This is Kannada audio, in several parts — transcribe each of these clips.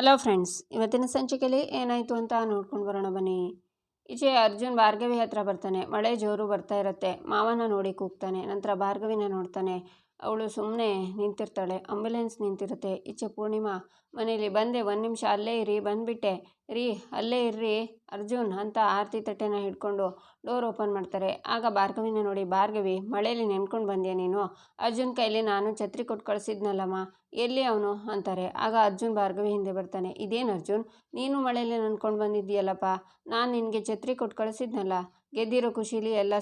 ಹಲೋ ಫ್ರೆಂಡ್ಸ್ ಇವತ್ತಿನ ಸಂಚಿಕೆಯಲ್ಲಿ ಏನಾಯಿತು ಅಂತ ನೋಡ್ಕೊಂಡು ಬರೋಣ ಬನ್ನಿ. ಈಚೆ ಅರ್ಜುನ್ ಭಾರ್ಗವಿ ಹತ್ರ ಬರ್ತಾನೆ, ಮಳೆ ಜೋರು ಬರ್ತಾ ಇರುತ್ತೆ, ಮಾವನ ನೋಡಿ ಕೂಗ್ತಾನೆ, ನಂತರ ಭಾರ್ಗವಿನ ನೋಡ್ತಾನೆ ಅವಳು ಸುಮ್ಮನೆ ನಿಂತಿರ್ತಾಳೆ. ಆಂಬ್ಯುಲೆನ್ಸ್ ನಿಂತಿರುತ್ತೆ. ಇಚ್ಛೆ ಪೂರ್ಣಿಮಾ ಮನೇಲಿ ಬಂದೆ, ಒಂದು ನಿಮಿಷ ಅಲ್ಲೇ ಇರಿ, ಬಂದುಬಿಟ್ಟೆ. ರೀ, ಅಲ್ಲೇ ಇರ್ರಿ, ಅರ್ಜುನ್ ಅಂತ ಆರತಿ ತಟ್ಟೆನ ಹಿಡ್ಕೊಂಡು ಡೋರ್ ಓಪನ್ ಮಾಡ್ತಾರೆ. ಆಗ ಭಾರ್ಗವಿನ ನೋಡಿ, ಭಾರ್ಗವಿ ಮಳೆಯಲ್ಲಿ ನೆನ್ಕೊಂಡು ಬಂದ್ಯಾ ನೀನು? ಅರ್ಜುನ್ ಕೈಲಿ ನಾನು ಛತ್ರಿ ಕೊಟ್ಟು ಕಳಿಸಿದ್ನಲ್ಲಮ್ಮ, ಎಲ್ಲಿ ಅವನು? ಅಂತಾರೆ. ಆಗ ಅರ್ಜುನ್ ಭಾರ್ಗವಿ ಹಿಂದೆ ಬರ್ತಾನೆ. ಇದೇನು ಅರ್ಜುನ್? ನೀನು ಮಳೇಲಿ ನೆನ್ಕೊಂಡು ಬಂದಿದ್ದೀಯಲ್ಲಪ್ಪ. ನಾನು ನಿನಗೆ ಛತ್ರಿ ಕೊಟ್ಟು ಕಳಿಸಿದ್ನಲ್ಲ. ಗೆದ್ದಿರೋ ಖುಷೀಲಿ ಎಲ್ಲ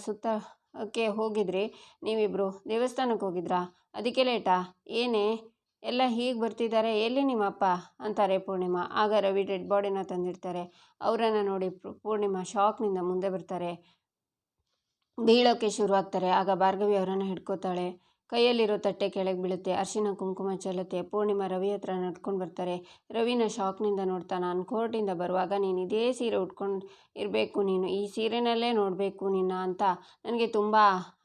ಸುತ್ತಕ್ಕೆ ಹೋಗಿದ್ರಿ. ನೀವಿಬ್ಬರು ದೇವಸ್ಥಾನಕ್ಕೆ ಹೋಗಿದ್ರಾ? ಅದಕ್ಕೆ ಲೇಟಾ ಏನೇ? ಎಲ್ಲ ಹೀಗೆ ಬರ್ತಿದ್ದಾರೆ ಎಲ್ಲಿ ನಿಮ್ಮಪ್ಪ? ಅಂತಾರೆ ಪೂರ್ಣಿಮಾ. ಆಗ ರವಿ ಡೆಡ್ ಬಾಡಿನ ತಂದಿರ್ತಾರೆ ಅವರನ್ನು ನೋಡಿ ಪೂರ್ಣಿಮಾ ಶಾಕ್ನಿಂದ ಮುಂದೆ ಬರ್ತಾರೆ. ಬೀಳೋಕ್ಕೆ ಶುರುವಾಗ್ತಾರೆ. ಆಗ ಭಾರ್ಗವಿ ಅವರನ್ನು ಹಿಡ್ಕೋತಾಳೆ. ಕೈಯಲ್ಲಿರೋ ತಟ್ಟೆ ಕೆಳಗೆ ಬೀಳುತ್ತೆ. ಅರ್ಶಿನ, ಕುಂಕುಮ ಚೆಲ್ಲುತ್ತೆ ಪೂರ್ಣಿಮಾ, ರವಿ ಹತ್ರ ನಡ್ಕೊಂಡು ಬರ್ತಾರೆ. ರವಿನ ಶಾಕ್ನಿಂದ ನೋಡ್ತಾ, ನಾನು ಕೋರ್ಟಿಂದ ಬರುವಾಗ ನೀನು ಇದೇ ಸೀರೆ ಉಟ್ಕೊಂಡು ಇರಬೇಕು. ನೀನು ಈ ಸೀರೆನಲ್ಲೇ ನೋಡಬೇಕು ನಿನ್ನ ಅಂತ. ನನಗೆ ತುಂಬ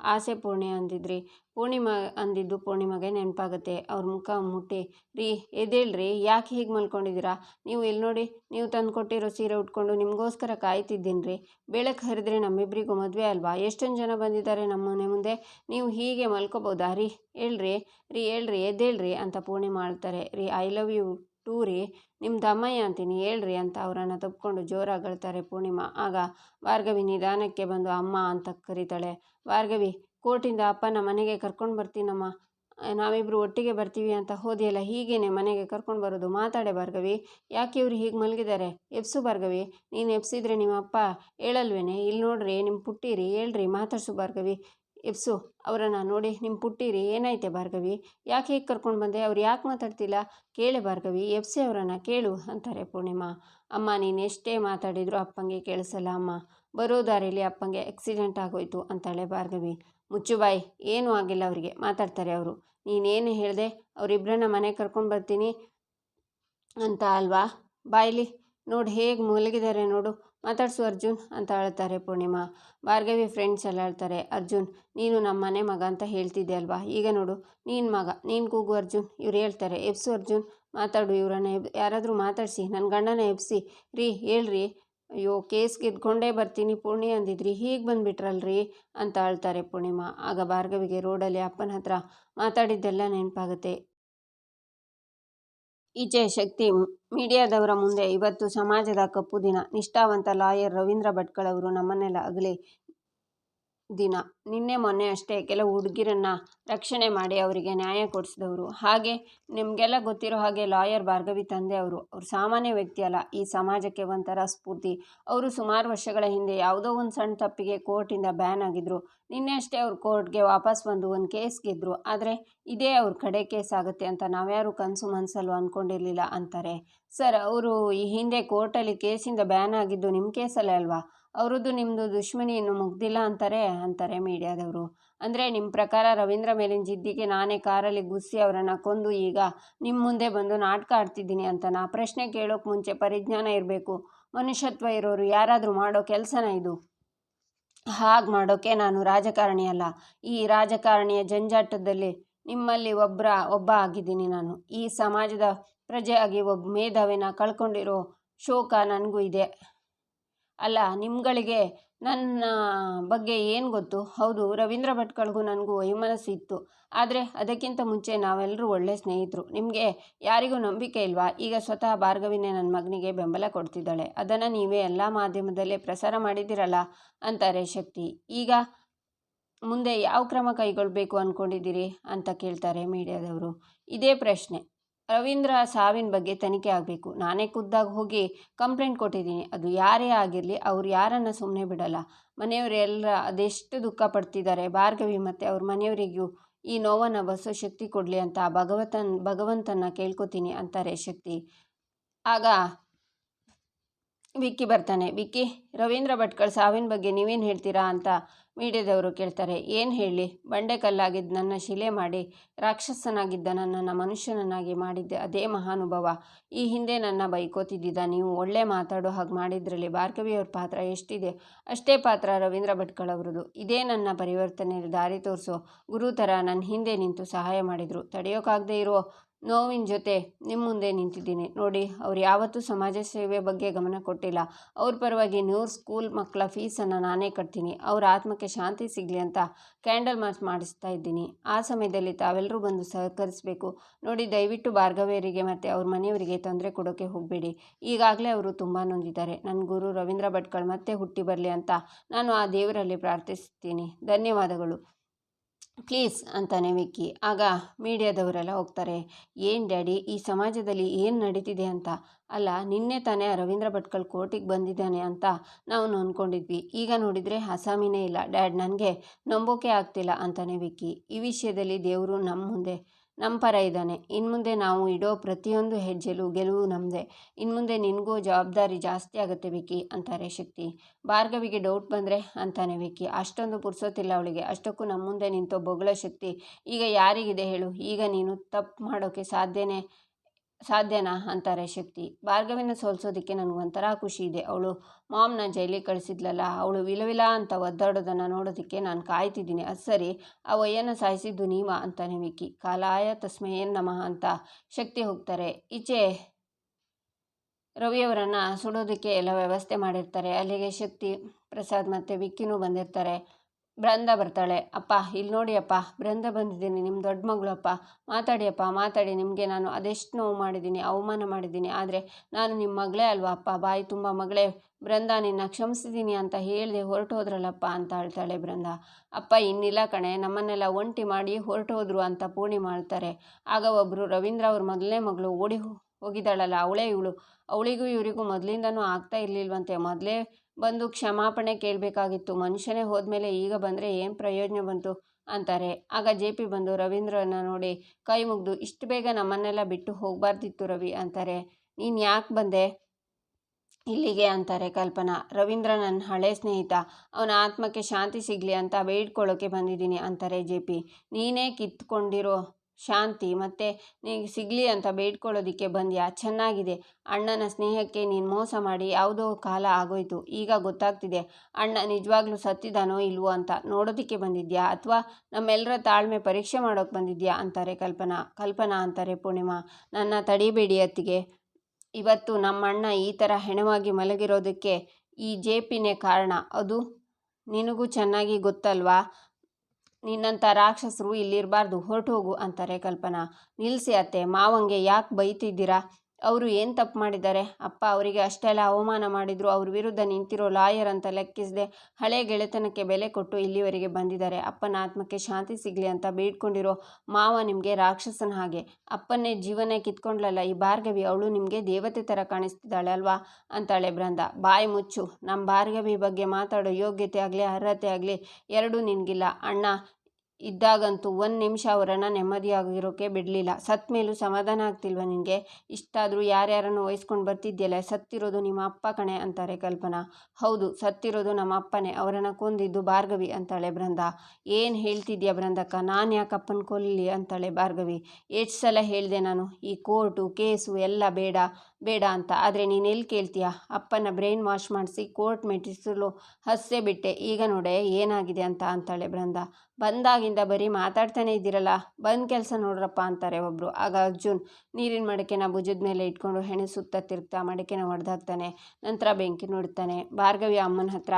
ಆಸೆ ಪೂರ್ಣಿ ಅಂದಿದ್ರಿ. ಪೂರ್ಣಿಮಾ ಅಂದಿದ್ದು ಪೂರ್ಣಿಮಾಗೆ ನೆನಪಾಗುತ್ತೆ. ಅವ್ರ ಮುಖ ಮುಟ್ಟಿ. ರೀ ಎದೇಳ್ರಿ ಯಾಕೆ ಹೀಗೆ ಮಲ್ಕೊಂಡಿದ್ದೀರಾ? ನೀವು ಇಲ್ಲಿ ನೋಡಿ, ನೀವು ತಂದು ಕೊಟ್ಟಿರೋ ಸೀರೆ ಉಟ್ಕೊಂಡು ನಿಮಗೋಸ್ಕರ ಕಾಯ್ತಿದ್ದೀನಿ ರೀ. ಬೆಳಕು ಹರಿದ್ರೆ ನಮ್ಮಿಬ್ಬರಿಗೂ ಮದುವೆ ಅಲ್ವಾ? ಎಷ್ಟೊಂದು ಜನ ಬಂದಿದ್ದಾರೆ ನಮ್ಮ ಮನೆ ಮುಂದೆ. ನೀವು ಹೀಗೆ ಮಲ್ಕೋಬೋದಾ? ರೀ, ಹೇಳ್ರಿ. ರೀ, ಹೇಳ್ರಿ. ಎದ್ದೇಳ್ರಿ ಅಂತ ಪೂರ್ಣಿಮಾ ಮಾಡ್ತಾರೆ ರೀ, ಐ ಲವ್ ಯು ಟೂ ರೀ. ನಿಮ್ಮ ದಮ್ಮಯ್ಯ ಅಂತೀನಿ. ಹೇಳ್ರಿ ಅಂತ ಅವರನ್ನು ತಪ್ಪಿಕೊಂಡು ಜೋರಾಗಿ ಹೇಳ್ತಾರೆ ಪೂರ್ಣಿಮಾ. ಆಗ ಭಾರ್ಗವಿ ನಿಧಾನಕ್ಕೆ ಬಂದು, ಅಮ್ಮ ಅಂತ ಕರೀತಾಳೆ. ಭಾರ್ಗವಿ ಕೋರ್ಟಿಂದ ಅಪ್ಪನ ಮನೆಗೆ ಕರ್ಕೊಂಡು ಬರ್ತೀನಮ್ಮ. ನಾವಿಬ್ಬರು ಒಟ್ಟಿಗೆ ಬರ್ತೀವಿ ಅಂತ ಹೋದೆಯಲ್ಲ, ಹೀಗೇನೆ ಮನೆಗೆ ಕರ್ಕೊಂಡು ಬರೋದು. ಮಾತಾಡೆ, ಭಾರ್ಗವಿ. ಯಾಕೆ ಇವ್ರು ಹೀಗೆ ಮಲಗಿದ್ದಾರೆ ಎಪ್ಸು ಭಾರ್ಗವಿ. ನೀನು ಎಪ್ಸಿದ್ರೆ ನಿಮ್ಮ ಅಪ್ಪ ಹೇಳಲ್ವೇನೆ? ಇಲ್ಲಿ ನೋಡ್ರಿ ನಿಮ್ಮ ಪುಟ್ಟಿರಿ. ಹೇಳ್ರಿ, ಮಾತಾಡ್ಸು, ಭಾರ್ಗವಿ. ಎಪ್ಸು ಅವರನ್ನು ನೋಡಿ ನಿಮ್ಮ ಪುಟ್ಟಿರಿ. ಏನೈತೆ ಭಾರ್ಗವಿ? ಯಾಕೆ ಹೀಗೆ ಕರ್ಕೊಂಡು ಬಂದೆ? ಅವ್ರು ಯಾಕೆ ಮಾತಾಡ್ತಿಲ್ಲ? ಕೇಳೆ, ಭಾರ್ಗವಿ. ಎಪ್ಸಿ ಅವರನ್ನು ಕೇಳು ಅಂತಾರೆ ಪೂರ್ಣಿಮಾ. ಅಮ್ಮ, ನೀನು ಎಷ್ಟೇ ಮಾತಾಡಿದ್ರು ಅಪ್ಪಂಗೆ ಕೇಳಿಸಲ್ಲ, ಅಮ್ಮ. ಬರೋ ದಾರಿಯಲ್ಲಿ ಅಪ್ಪಂಗೆ ಆಕ್ಸಿಡೆಂಟ್ ಆಗೋಯ್ತು ಅಂತಾಳೆ, ಭಾರ್ಗವಿ. ಮುಚ್ಚು ಬಾಯ್ ಏನೂ ಆಗಿಲ್ಲ ಅವರಿಗೆ. ಮಾತಾಡ್ತಾರೆ ಅವರು. ನೀನೇನು ಹೇಳಿದೆ? ಅವರಿಬ್ಬರನ್ನ ಮನೆಗೆ ಕರ್ಕೊಂಡು ಬರ್ತೀನಿ ಅಂತ ಅಲ್ವಾ? ಬಾಯ್ಲಿ, ನೋಡು ಹೇಗೆ ಮುಲಗಿದ್ದಾರೆ ನೋಡು. ಮಾತಾಡಿಸು ಅರ್ಜುನ್ ಅಂತ ಹೇಳ್ತಾರೆ ಪೂರ್ಣಿಮಾ. ಭಾರ್ಗವಿ ಫ್ರೆಂಡ್ಸ್ ಎಲ್ಲ ಹೇಳ್ತಾರೆ ಅರ್ಜುನ್, ನೀನು ನಮ್ಮ ಮನೆ ಮಗ ಅಂತ ಹೇಳ್ತಿದ್ದೆ ಅಲ್ವಾ? ಈಗ ನೋಡು, ನೀನು ಮಗ, ನೀನು ಕೂಗು ಅರ್ಜುನ್. ಇವ್ರು ಹೇಳ್ತಾರೆ, ಎಬ್ಸು ಅರ್ಜುನ್, ಮಾತಾಡು ಇವರನ್ನ ಎಬ್, ಯಾರಾದರೂ ಮಾತಾಡಿಸಿ ನನ್ನ ಗಂಡನ ಎಬ್ಸಿ. ರೀ, ಹೇಳ್ರಿ. ಅಯ್ಯೋ, ಕೇಸ್ ಗೆದ್ಕೊಂಡೇ ಬರ್ತೀನಿ ಪೂರ್ಣಿ ಅಂದಿದ್ರಿ, ಹೀಗೆ ಬಂದುಬಿಟ್ರಲ್ರಿ? ಅಂತ ಅಳ್ತಾರೆ ಪೂರ್ಣಿಮಾ ಆಗ ಭಾರ್ಗವಿಗೆ ರೋಡಲ್ಲಿ ಅಪ್ಪನ ಹತ್ರ ಮಾತಾಡಿದ್ದೆಲ್ಲ ನೆನಪಾಗುತ್ತೆ. ಈಚೆ ಶಕ್ತಿ, ಮೀಡಿಯಾದವರ ಮುಂದೆ ಇವತ್ತು ಸಮಾಜದ ಕಪ್ಪು ದಿನ. ನಿಷ್ಠಾವಂತ ಲಾಯರ್ ರವೀಂದ್ರ ಭಟ್ಕಳವರು ನಮ್ಮನ್ನೆಲ್ಲ ಅಗಲಿ ದಿನ. ನಿನ್ನೆ ಮೊನ್ನೆ ಅಷ್ಟೇ. ಕೆಲವು ಹುಡುಗಿರನ್ನು ರಕ್ಷಣೆ ಮಾಡಿ ಅವರಿಗೆ ನ್ಯಾಯ ಕೊಡಿಸಿದವರು. ಹಾಗೆ ನಿಮಗೆಲ್ಲ ಗೊತ್ತಿರೋ ಹಾಗೆ ಲಾಯರ್ ಭಾರ್ಗವಿ ತಂದೆ ಅವರು. ಅವರು ಸಾಮಾನ್ಯ ವ್ಯಕ್ತಿ ಅಲ್ಲ. ಈ ಸಮಾಜಕ್ಕೆ ಒಂಥರ ಸ್ಫೂರ್ತಿ. ಅವರು ಸುಮಾರು ವರ್ಷಗಳ ಹಿಂದೆ ಯಾವುದೋ ಒಂದು ಸಣ್ಣ ತಪ್ಪಿಗೆ ಕೋರ್ಟಿಂದ ಬ್ಯಾನ್ ಆಗಿದ್ರು. ನಿನ್ನೆ ಅಷ್ಟೇ ಅವ್ರು ಕೋರ್ಟ್ಗೆ ವಾಪಸ್ ಬಂದು ಒಂದು ಕೇಸ್ ಗೆದ್ದರು ಆದರೆ ಇದೇ ಅವ್ರ ಕಡೆ ಕೇಸ್ ಆಗುತ್ತೆ ಅಂತ ನಾವ್ಯಾರು ಕನಸು ಮನಸ್ಸಲ್ಲೂ ಅಂದ್ಕೊಂಡಿರಲಿಲ್ಲ ಅಂತಾರೆ. ಸರ್, ಅವರು ಈ ಹಿಂದೆ ಕೋರ್ಟಲ್ಲಿ ಕೇಸಿಂದ ಬ್ಯಾನ್ ಆಗಿದ್ದು ನಿಮ್ಮ ಕೇಸಲ್ಲೇ ಅಲ್ವಾ? ಅವರದ್ದು ನಿಮ್ಮದು ದುಶ್ಮನಿ ಇನ್ನೂ ಮುಗ್ದಿಲ್ಲ ಅಂತಾರೆ ಅಂತಾರೆ ಮೀಡಿಯಾದವರು. ಅಂದರೆ ನಿಮ್ಮ ಪ್ರಕಾರ ರವೀಂದ್ರ ಮೇಲಿನ ಜಿದ್ದಿಗೆ ನಾನೇ ಕಾರಲ್ಲಿ ಗುಸ್ಸಿ ಅವರನ್ನು ಕೊಂದು ಈಗ ನಿಮ್ಮ ಮುಂದೆ ಬಂದು ನಾಟಕ ಆಡ್ತಿದ್ದೀನಿ ಅಂತ ನಾ ಪ್ರಶ್ನೆ ಕೇಳೋಕೆ ಮುಂಚೆ ಪರಿಜ್ಞಾನ ಇರಬೇಕು. ಮನುಷ್ಯತ್ವ ಇರೋರು ಯಾರಾದರೂ ಮಾಡೋ ಕೆಲಸನ ಇದು. ಹಾಗೆ ಮಾಡೋಕ್ಕೆ ನಾನು ರಾಜಕಾರಣಿ ಅಲ್ಲ. ಈ ರಾಜಕಾರಣಿಯ ಜಂಜಾಟದಲ್ಲಿ ನಿಮ್ಮಲ್ಲಿ ಒಬ್ಬರ ಒಬ್ಬ ಆಗಿದ್ದೀನಿ ನಾನು. ಈ ಸಮಾಜದ ಪ್ರಜೆಯಾಗಿ ಒಬ್ಬ ಮೇಧಾವಿನ ಕಳ್ಕೊಂಡಿರೋ ಶೋಕ ನನಗೂ ಇದೆ. ಅಲ್ಲ, ನಿಮ್ಗಳಿಗೆ ನನ್ನ ಬಗ್ಗೆ ಏನು ಗೊತ್ತು? ಹೌದು, ರವೀಂದ್ರ ಭಟ್ಕಳ್ಗೂ ನನಗೂ ವೈಮನಸ್ಸು ಇತ್ತು. ಆದರೆ ಅದಕ್ಕಿಂತ ಮುಂಚೆ ನಾವೆಲ್ಲರೂ ಒಳ್ಳೆಯ ಸ್ನೇಹಿತರು. ನಿಮಗೆ ಯಾರಿಗೂ ನಂಬಿಕೆ ಇಲ್ವಾ? ಈಗ ಸ್ವತಃ ಭಾರ್ಗವಿನೇ ನನ್ನ ಮಗನಿಗೆ ಬೆಂಬಲ ಕೊಡ್ತಿದ್ದಾಳೆ. ಅದನ್ನು ನೀವೇ ಎಲ್ಲ ಮಾಧ್ಯಮದಲ್ಲೇ ಪ್ರಸಾರ ಮಾಡಿದ್ದೀರಲ್ಲ ಅಂತಾರೆ ಶಕ್ತಿ. ಈಗ ಮುಂದೆ ಯಾವ ಕ್ರಮ ಕೈಗೊಳ್ಳಬೇಕು ಅಂದ್ಕೊಂಡಿದ್ದೀರಿ ಅಂತ ಕೇಳ್ತಾರೆ ಮೀಡಿಯಾದವರು. ಇದೇ ಪ್ರಶ್ನೆ. ರವೀಂದ್ರ ಸಾವಿನ ಬಗ್ಗೆ ತನಿಖೆ ಆಗಬೇಕು. ನಾನೇ ಖುದ್ದಾಗಿ ಹೋಗಿ ಕಂಪ್ಲೇಂಟ್ ಕೊಟ್ಟಿದ್ದೀನಿ. ಅದು ಯಾರೇ ಆಗಿರಲಿ, ಅವ್ರು ಯಾರನ್ನು ಸುಮ್ಮನೆ ಬಿಡಲ್ಲ. ಮನೆಯವರೆಲ್ಲ ಅದೆಷ್ಟು ದುಃಖ ಪಡ್ತಿದ್ದಾರೆ. ಭಾರ್ಗವಿ ಮತ್ತು ಅವ್ರ ಮನೆಯವರಿಗೂ ಈ ನೋವನ್ನು ಬಸೋ ಶಕ್ತಿ ಕೊಡಲಿ ಅಂತ ಭಗವತನ್ ಭಗವಂತನ ಕೇಳ್ಕೊತೀನಿ ಅಂತಾರೆ ಶಕ್ತಿ. ಆಗ ವಿಕ್ಕಿ ಬರ್ತಾನೆ. ವಿಕ್ಕಿ, ರವೀಂದ್ರ ಭಟ್ಕಳ್ ಸಾವಿನ ಬಗ್ಗೆ ನೀವೇನು ಹೇಳ್ತೀರಾ ಅಂತ ಮೀಡಿಯಾದವರು ಕೇಳ್ತಾರೆ. ಏನು ಹೇಳಿ? ಬಂಡೆ ಕಲ್ಲಾಗಿದ್ದ ನನ್ನ ಶಿಲೆ ಮಾಡಿ, ರಾಕ್ಷಸನಾಗಿದ್ದ ನನ್ನನ್ನು ಮನುಷ್ಯನನ್ನಾಗಿ ಮಾಡಿದ್ದೆ. ಅದೇ ಮಹಾನುಭವ. ಈ ಹಿಂದೆ ನನ್ನ ಬೈಕೋತಿದ್ದಿದ್ದ ನೀವು ಒಳ್ಳೆ ಮಾತಾಡೋ ಹಾಗೆ ಮಾಡಿದ್ರಲ್ಲಿ ಭಾರ್ಗವಿಯವ್ರ ಪಾತ್ರ ಎಷ್ಟಿದೆ? ಅಷ್ಟೇ ಪಾತ್ರ ರವೀಂದ್ರ ಭಟ್ಕಳ್ ಅವರದು ಇದೇ ನನ್ನ ಪರಿವರ್ತನೆಯಲ್ಲಿ ದಾರಿ ತೋರಿಸೋ ಗುರು ಥರ ನನ್ನ ಹಿಂದೆ ನಿಂತು ಸಹಾಯ ಮಾಡಿದರು. ತಡೆಯೋಕ್ಕಾಗದೇ ಇರೋ ನೋವಿನ ಜೊತೆ ನಿಮ್ಮ ಮುಂದೆ ನಿಂತಿದ್ದೀನಿ. ನೋಡಿ, ಅವ್ರು ಯಾವತ್ತೂ ಸಮಾಜ ಸೇವೆ ಬಗ್ಗೆ ಗಮನ ಕೊಟ್ಟಿಲ್ಲ. ಅವ್ರ ಪರವಾಗಿ ನೂರು ಸ್ಕೂಲ್ ಮಕ್ಕಳ ಫೀಸನ್ನು ನಾನೇ ಕಟ್ತೀನಿ. ಅವ್ರ ಆತ್ಮಕ್ಕೆ ಶಾಂತಿ ಸಿಗಲಿ ಅಂತ ಕ್ಯಾಂಡಲ್ ಮಾರ್ಚ್ ಮಾಡಿಸ್ತಾ ಇದ್ದೀನಿ. ಆ ಸಮಯದಲ್ಲಿ ತಾವೆಲ್ಲರೂ ಬಂದು ಸಹಕರಿಸಬೇಕು. ನೋಡಿ, ದಯವಿಟ್ಟು ಭಾರ್ಗವಿಯರಿಗೆ ಮತ್ತು ಅವ್ರ ಮನೆಯವರಿಗೆ ತೊಂದರೆ ಕೊಡೋಕ್ಕೆ ಹೋಗಬೇಡಿ. ಈಗಾಗಲೇ ಅವರು ತುಂಬ ನೊಂದಿದ್ದಾರೆ. ನನ್ನ ಗುರು ರವೀಂದ್ರ ಭಟ್ಕಳ್ ಮತ್ತೆ ಹುಟ್ಟಿ ಬರಲಿ ಅಂತ ನಾನು ಆ ದೇವರಲ್ಲಿ ಪ್ರಾರ್ಥಿಸ್ತೀನಿ. ಧನ್ಯವಾದಗಳು. ಪ್ಲೀಸ್ ಅಂತಾನೆ ವಿಕ್ಕಿ. ಆಗ ಮೀಡಿಯಾದವರೆಲ್ಲ ಹೋಗ್ತಾರೆ, ಏನು ಡ್ಯಾಡಿ, ಈ ಸಮಾಜದಲ್ಲಿ ಏನು ನಡೀತಿದೆ ಅಂತ? ಅಲ್ಲ, ನಿನ್ನೆ ತಾನೇ ರವೀಂದ್ರ ಭಟ್ಕಲ್ ಕೋರ್ಟಿಗೆ ಬಂದಿದ್ದಾನೆ ಅಂತ ನಾವು ಅಂದ್ಕೊಂಡಿದ್ವಿ ಈಗ ನೋಡಿದರೆ ಅಸಾಮಿನೇ ಇಲ್ಲ. ಡ್ಯಾಡ್, ನನಗೆ ನಂಬೋಕೆ ಆಗ್ತಿಲ್ಲ ಅಂತಾನೆ ವಿಕ್ಕಿ. ಈ ವಿಷಯದಲ್ಲಿ ದೇವರು ನಮ್ಮ ಮುಂದೆ ನಮ್ಮ ಪರ ಇದ್ದಾನೆ. ಇನ್ನು ಮುಂದೆ ನಾವು ಇಡೋ ಪ್ರತಿಯೊಂದು ಹೆಜ್ಜೆಲೂ ಗೆಲುವು ನಮ್ಮದೇ ಇನ್ನು ಮುಂದೆ ನಿನಗೂ ಜವಾಬ್ದಾರಿ ಜಾಸ್ತಿ ಆಗುತ್ತೆ ವಿಕ್ಕಿ, ಅಂತಾರೆ ಶಕ್ತಿ. ಭಾರ್ಗವಿಗೆ ಡೌಟ್ ಬಂದರೆ ಅಂತಾನೆ ವಿಕ್ಕಿ, ಅಷ್ಟೊಂದು ಪುರ್ಸೋತಿಲ್ಲ ಅವಳಿಗೆ. ಅಷ್ಟಕ್ಕೂ ನಮ್ಮ ಮುಂದೆ ನಿಂತೋ ಬೊಗಳ ಶಕ್ತಿ. ಈಗ ಯಾರಿಗಿದೆ ಹೇಳು. ಈಗ ನೀನು ತಪ್ಪು ಮಾಡೋಕ್ಕೆ ಸಾಧ್ಯನೇ ಸಾಧ್ಯನಾ? ಅಂತಾರೆ ಶಕ್ತಿ. ಭಾರ್ಗವಿನ ಸೋಲ್ಸೋದಕ್ಕೆ ನನಗೊಂಥರ ಖುಷಿ ಇದೆ. ಅವಳು ಮಾಮ್ನ ಜೈಲಿಗೆ ಕಳಿಸಿದ್ಲಲ್ಲ, ಅವಳು ವಿಲವಿಲ ಅಂತ ಒದ್ದಾಡೋದನ್ನು ನೋಡೋದಕ್ಕೆ ನಾನು ಕಾಯ್ತಿದ್ದೀನಿ. ಅದು ಸರಿ ಆ ವಯ್ಯನ ಸಾಯಿಸಿದ್ದು ನೀವ ಅಂತಾನೆ ವಿಕ್ಕಿ ಕಾಲಾಯ ತಸ್ಮಯನ್ ನಮಃ ಅಂತ ಶಕ್ತಿ ಹೋಗ್ತಾರೆ. ಈಚೆ ರವಿಯವರನ್ನು ಸುಡೋದಕ್ಕೆ ಎಲ್ಲ ವ್ಯವಸ್ಥೆ ಮಾಡಿರ್ತಾರೆ. ಅಲ್ಲಿಗೆ ಶಕ್ತಿ ಪ್ರಸಾದ್ ಮತ್ತು ವಿಕ್ಕಿನೂ ಬಂದಿರ್ತಾರೆ. ಬೃಂದ ಬರ್ತಾಳೆ. ಅಪ್ಪ ಇಲ್ಲಿ ನೋಡಿ ಅಪ್ಪ, ಬೃಂದ ಬಂದಿದ್ದೀನಿ ನಿಮ್ಮ ದೊಡ್ಡ ಮಗಳಪ್ಪ ಅಪ್ಪ. ಮಾತಾಡಿ ಅಪ್ಪ, ಮಾತಾಡಿ, ನಿಮಗೆ ನಾನು ಅದೆಷ್ಟು ನೋವು ಮಾಡಿದ್ದೀನಿ, ಅವಮಾನ ಮಾಡಿದ್ದೀನಿ. ಆದರೆ ನಾನು ನಿಮ್ಮ ಮಗಳೇ ಅಲ್ವಾ ಅಪ್ಪ? ಬಾಯಿ ತುಂಬ ಮಗಳೇ, ಬೃಂದ ನಿನ್ನ ಕ್ಷಮಿಸಿದ್ದೀನಿ ಅಂತ ಹೇಳಿದೆ ಹೊರಟು ಹೋದ್ರಲ್ಲಪ್ಪ? ಅಂತ ಹೇಳ್ತಾಳೆ ಬೃಂದ. ಅಪ್ಪ, ಇನ್ನಿಲ್ಲ ಕಣೆ, ನಮ್ಮನ್ನೆಲ್ಲ ಒಂಟಿ ಮಾಡಿ ಹೊರಟು ಹೋದ್ರು ಅಂತ ಪೂರ್ಣಿ ಮಾಡ್ತಾರೆ. ಆಗ ಒಬ್ಬರು ರವೀಂದ್ರ ಅವ್ರ ಮೊದಲನೇ ಮಗಳು ಓಡಿ ಹೋಗಿದ್ದಾಳಲ್ಲ, ಅವಳೇ ಇವಳು. ಅವಳಿಗೂ ಇವರಿಗೂ ಮೊದಲಿಂದನೂ ಆಗ್ತಾ ಇರಲಿಲ್ವಂತೆ. ಮೊದಲೇ ಬಂದು ಕ್ಷಮಾಪಣೆ ಕೇಳಬೇಕಾಗಿತ್ತು. ಮನುಷ್ಯನೇ ಹೋದ್ಮೇಲೆ ಈಗ ಬಂದರೆ ಏನು ಪ್ರಯೋಜನ ಬಂತು? ಅಂತಾರೆ. ಆಗ ಜೆ ಪಿ ಬಂದು ರವೀಂದ್ರನ ನೋಡಿ ಕೈ ಮುಗಿದು ಇಷ್ಟು ಬೇಗ ನಮ್ಮನ್ನೆಲ್ಲ ಬಿಟ್ಟು ಹೋಗಬಾರ್ದಿತ್ತು ರವಿ ಅಂತಾರೆ. ನೀನು ಯಾಕೆ ಬಂದೆ? ಇಲ್ಲಿಗೆ ಅಂತಾರೆ ಕಲ್ಪನಾ. ರವೀಂದ್ರ ನನ್ನ ಹಳೆ ಸ್ನೇಹಿತ. ಅವನ ಆತ್ಮಕ್ಕೆ ಶಾಂತಿ ಸಿಗಲಿ ಅಂತ ಬೇಡ್ಕೊಳ್ಳೋಕ್ಕೆ ಬಂದಿದ್ದೀನಿ ಅಂತಾರೆ ಜೆ ಪಿ. ನೀನೇ ಕಿತ್ಕೊಂಡಿರೋ ಶಾಂತಿ ಮತ್ತು ನೀನು ಸಿಗಲಿ ಅಂತ ಬೇಡ್ಕೊಳ್ಳೋದಕ್ಕೆ ಬಂದ್ಯಾ? ಚೆನ್ನಾಗಿದೆ. ಅಣ್ಣನ ಸ್ನೇಹಕ್ಕೆ ನೀನು ಮೋಸ ಮಾಡಿ ಯಾವುದೋ ಕಾಲ ಆಗೋಯ್ತು. ಈಗ ಗೊತ್ತಾಗ್ತಿದೆ. ಅಣ್ಣ ನಿಜವಾಗ್ಲೂ ಸತ್ತಿದಾನೋ ಇಲ್ವೋ ಅಂತ ನೋಡೋದಕ್ಕೆ ಬಂದಿದ್ಯಾ? ಅಥವಾ ನಮ್ಮೆಲ್ಲರ ತಾಳ್ಮೆ ಪರೀಕ್ಷೆ ಮಾಡೋಕ್ಕೆ ಬಂದಿದ್ಯಾ? ಅಂತಾರೆ ಕಲ್ಪನಾ. ಕಲ್ಪನಾ ಅಂತಾರೆ ಪೂರ್ಣಿಮಾ. ನನ್ನ ತಡಿಬೇಡಿ ಅತ್ತಿಗೆ. ಇವತ್ತು ನಮ್ಮ ಅಣ್ಣ ಈ ಥರ ಹೆಣವಾಗಿ ಮಲಗಿರೋದಕ್ಕೆ ಈ ಜೇಪಿನೇ ಕಾರಣ. ಅದು ನಿನಗೂ ಚೆನ್ನಾಗಿ ಗೊತ್ತಲ್ವಾ? ನಿನ್ನಂಥ ರಾಕ್ಷಸರು ಇಲ್ಲಿರಬಾರ್ದು ಹೊರಟು ಹೋಗು ಅಂತಾರೆ ಕಲ್ಪನಾ. ನಿಲ್ಲಿಸಿ ಅತ್ತೆ ಮಾವಂಗೆ ಯಾಕೆ ಬೈತಿದ್ದೀರಾ? ಅವರು ಏನು ತಪ್ಪು ಮಾಡಿದ್ದಾರೆ? ಅಪ್ಪ, ಅವರಿಗೆ ಅಷ್ಟೆಲ್ಲ ಅವಮಾನ ಮಾಡಿದರು. ಅವ್ರ ವಿರುದ್ಧ ನಿಂತಿರೋ ಲಾಯರ್ ಅಂತ ಲೆಕ್ಕಿಸದೆ ಹಳೆ ಗೆಳೆತನಕ್ಕೆ ಬೆಲೆ ಕೊಟ್ಟು ಇಲ್ಲಿವರೆಗೆ ಬಂದಿದ್ದಾರೆ. ಅಪ್ಪನ ಆತ್ಮಕ್ಕೆ ಶಾಂತಿ ಸಿಗಲಿ ಅಂತ ಬೇಡ್ಕೊಂಡಿರೋ ಮಾವ ನಿಮಗೆ ರಾಕ್ಷಸನ ಹಾಗೆ. ಅಪ್ಪನ್ನೇ ಜೀವನ ಕಿತ್ಕೊಂಡ್ಲಲ್ಲ, ಈ ಭಾರ್ಗವಿ ಅವಳು ನಿಮಗೆ ದೇವತೆ ಥರ ಕಾಣಿಸ್ತಿದ್ದಾಳೆ ಅಲ್ವಾ? ಅಂತಾಳೆ ಬೃಂದ. ಬಾಯಿ ಮುಚ್ಚು. ನಮ್ಮ ಭಾರ್ಗವಿ ಬಗ್ಗೆ ಮಾತಾಡೋ ಯೋಗ್ಯತೆ ಆಗಲಿ, ಅರ್ಹತೆ ಆಗಲಿ, ಎರಡೂ ನಿನಗಿಲ್ಲ. ಅಣ್ಣ ಇದ್ದಾಗಂತೂ ಒಂದು ನಿಮಿಷ ಅವರನ್ನು ನೆಮ್ಮದಿಯಾಗಿರೋಕೆ ಬಿಡಲಿಲ್ಲ. ಸತ್ ಮೇಲೂ ಸಮಾಧಾನ ಆಗ್ತಿಲ್ವ ನಿನಗೆ? ಇಷ್ಟಾದರೂ ಯಾರ್ಯಾರನ್ನು ವಹಿಸ್ಕೊಂಡು ಬರ್ತಿದ್ಯಲ್ಲ, ಸತ್ತಿರೋದು ನಿಮ್ಮ ಅಪ್ಪ ಕಣೆ ಅಂತಾರೆ ಕಲ್ಪನಾ. ಹೌದು, ಸತ್ತಿರೋದು ನಮ್ಮ ಅಪ್ಪನೇ, ಅವರನ್ನು ಕೊಂದಿದ್ದು ಭಾರ್ಗವಿ ಅಂತಾಳೆ ಬೃಂದ. ಏನು ಹೇಳ್ತಿದ್ಯಾ ಬೃಂದಕ್ಕ? ನಾನು ಯಾಕೆ ಅಪ್ಪನ ಕೊಲ್ಲಿ ಅಂತಾಳೆ ಭಾರ್ಗವಿ. ಎಷ್ಟು ಸಲ ಹೇಳಿದೆ ನಾನು, ಈ ಕೋರ್ಟು, ಕೇಸು ಎಲ್ಲ ಬೇಡ. ಬೇಡ ಅಂತ. ಆದರೆ ನೀನು ಎಲ್ಲಿ ಕೇಳ್ತೀಯ? ಅಪ್ಪನ ಬ್ರೈನ್ ವಾಶ್ ಮಾಡಿಸಿ ಕೋರ್ಟ್ ಮೆಟ್ಟಿಸಲು ಹಸ್ಸೇ ಬಿಟ್ಟೆ. ಈಗ ನೋಡೆ, ಏನಾಗಿದೆ ಅಂತ ಅಂತಾಳೆ ಬೃಂದ. ಬಂದಾಗಿಂದ ಬರೀ ಮಾತಾಡ್ತಾನೆ ಇದ್ದೀರಲ್ಲ, ಬಂದು ಕೆಲಸ ನೋಡ್ರಪ್ಪ ಅಂತಾರೆ ಒಬ್ಬರು ಆಗ ಅರ್ಜುನ್, ನೀರಿನ ಮಡಕೆನ ಭುಜದ ಮೇಲೆ ಇಟ್ಕೊಂಡು ಹೆಣೆ ಸುತ್ತ ತಿರುಗ್ತಾ ಮಡಕೆನ ಹೊಡೆದಾಕ್ತಾನೆ ನಂತರ ಬೆಂಕಿ ನೋಡ್ತಾನೆ. ಭಾರ್ಗವಿ ಅಮ್ಮನ ಹತ್ರ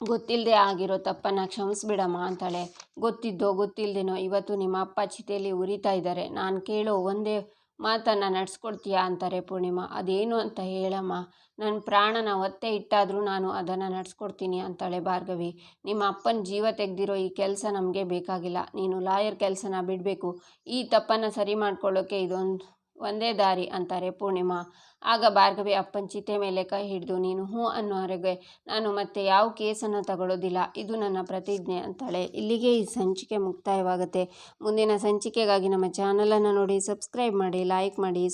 ಗೊತ್ತಿಲ್ಲದೆ ಆಗಿರೋ ತಪ್ಪನ್ನು ಕ್ಷಮಿಸ್ಬಿಡಮ್ಮ ಅಂತಾಳೆ. ಗೊತ್ತಿದ್ದೋ ಗೊತ್ತಿಲ್ಲದೇನೋ ಇವತ್ತು ನಿಮ್ಮ ಅಪ್ಪ ಚಿತೆಯಲ್ಲಿ ಉರಿತಾ ಇದ್ದಾರೆ. ನಾನು ಕೇಳೋ ಒಂದೇ ಮಾತನ್ನು ನಡೆಸ್ಕೊಡ್ತೀಯಾ ಅಂತಾರೆ ಪೂರ್ಣಿಮಾ. ಅದೇನು ಅಂತ ಹೇಳಮ್ಮ. ನನ್ನ ಪ್ರಾಣನ ಒತ್ತೆ ಇಟ್ಟಾದರೂ ನಾನು ಅದನ್ನು ನಡೆಸ್ಕೊಡ್ತೀನಿ ಅಂತಾಳೆ ಭಾರ್ಗವಿ. ನಿಮ್ಮ ಅಪ್ಪನ ಜೀವ ತೆಗೆದಿರೋ ಈ ಕೆಲಸ ನಮಗೆ ಬೇಕಾಗಿಲ್ಲ. ನೀನು ಲಾಯರ್ ಕೆಲಸನ ಬಿಡಬೇಕು. ಈ ತಪ್ಪನ್ನು ಸರಿ ಮಾಡ್ಕೊಳ್ಳೋಕ್ಕೆ ಇದೊಂದು ಒಂದೇ ದಾರಿ ಅಂತಾರೆ ಪೂರ್ಣಿಮಾ. ಆಗ ಭಾರ್ಗವಿ ಅಪ್ಪನ ಚಿತೆ ಮೇಲೆ ಕೈ ಹಿಡಿದು, ನೀನು ಹ್ಞೂ ಅನ್ನೋವರೆಗೆ ನಾನು ಮತ್ತೆ ಯಾವ ಕೇಸನ್ನು ತಗೊಳ್ಳೋದಿಲ್ಲ ಇದು ನನ್ನ ಪ್ರತಿಜ್ಞೆ ಅಂತಾಳೆ. ಇಲ್ಲಿಗೆ ಈ ಸಂಚಿಕೆ ಮುಕ್ತಾಯವಾಗುತ್ತೆ. ಮುಂದಿನ ಸಂಚಿಕೆಗಾಗಿ ನಮ್ಮ ಚಾನಲನ್ನು ನೋಡಿ, ಸಬ್ಸ್ಕ್ರೈಬ್ ಮಾಡಿ, ಲೈಕ್ ಮಾಡಿ